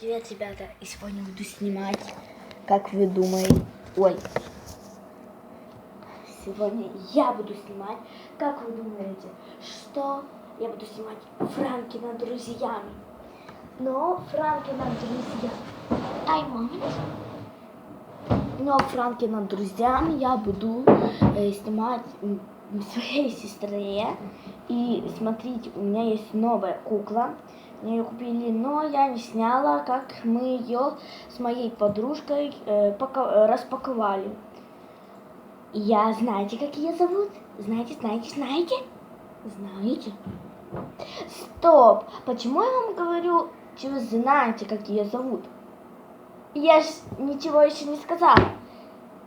Привет, ребята! И сегодня буду снимать, как вы думаете... Ой. Сегодня я буду снимать, как вы думаете, что я буду снимать Франки над друзьями. Но Франки над друзьями... Ай, момент. Но Франки над друзьями я буду э, снимать своей сестре. И смотрите, у меня есть новая кукла. Мне ее купили, но я не сняла, как мы ее с моей подружкой э, пако- э, распаковали. Я, знаете, как ее зовут? Знаете, знаете, знаете? Знаете? Стоп! Почему я вам говорю, что вы знаете, как ее зовут? Я ж ничего еще не сказала.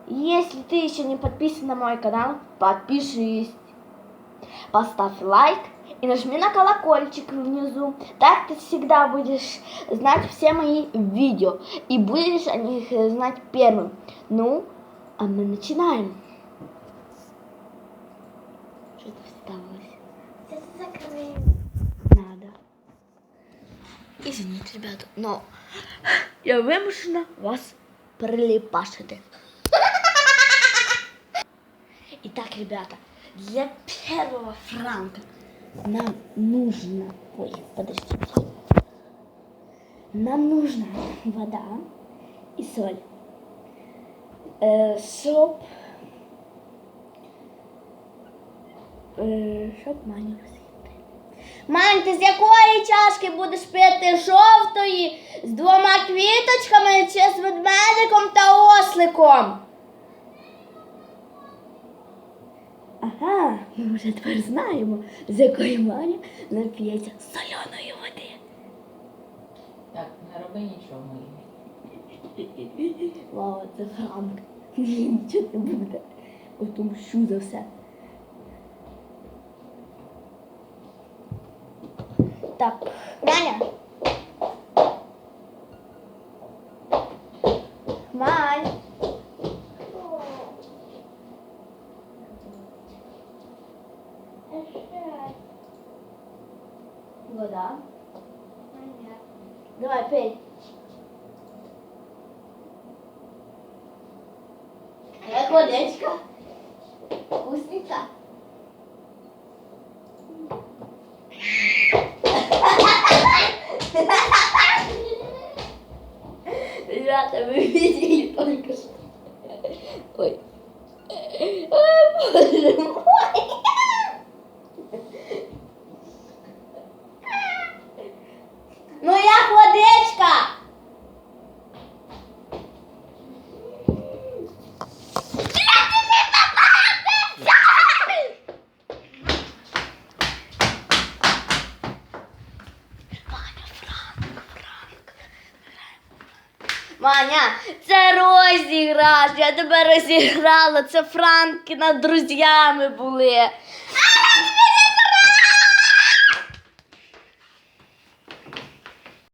Если ты еще не подписан на мой канал, подпишись. Поставь лайк и нажми на колокольчик внизу. Так ты всегда будешь знать все мои видео и будешь о них знать первым. Ну, а мы начинаем. Что-то закрою. Надо. Извините, ребята, но я вимушена вас прилипашити. Итак, ребята, для первого франка нам нужно... Ой, подождите. Нам нужна вода и соль. Э, чтоб... Е, щоб висити. Мань, ти з якої чашки будеш пити? Жовтої, з двома квіточками чи з ведмедиком та осликом? Ага, ми вже тепер знаємо, з якої Маня нап'ється соляної води. Так, не роби нічого. Вау, це Франк. Нічого не буде. Отомщу за все. Так, Маня. Мань. Вода. Давай, пей. Как водичка. Вкусненько. Ребята, вы видели только что. Ой. Ой, боже мой. Ну як водичка? Маня, це розіграш. Я тебе розіграла. Це Франки над друзями були.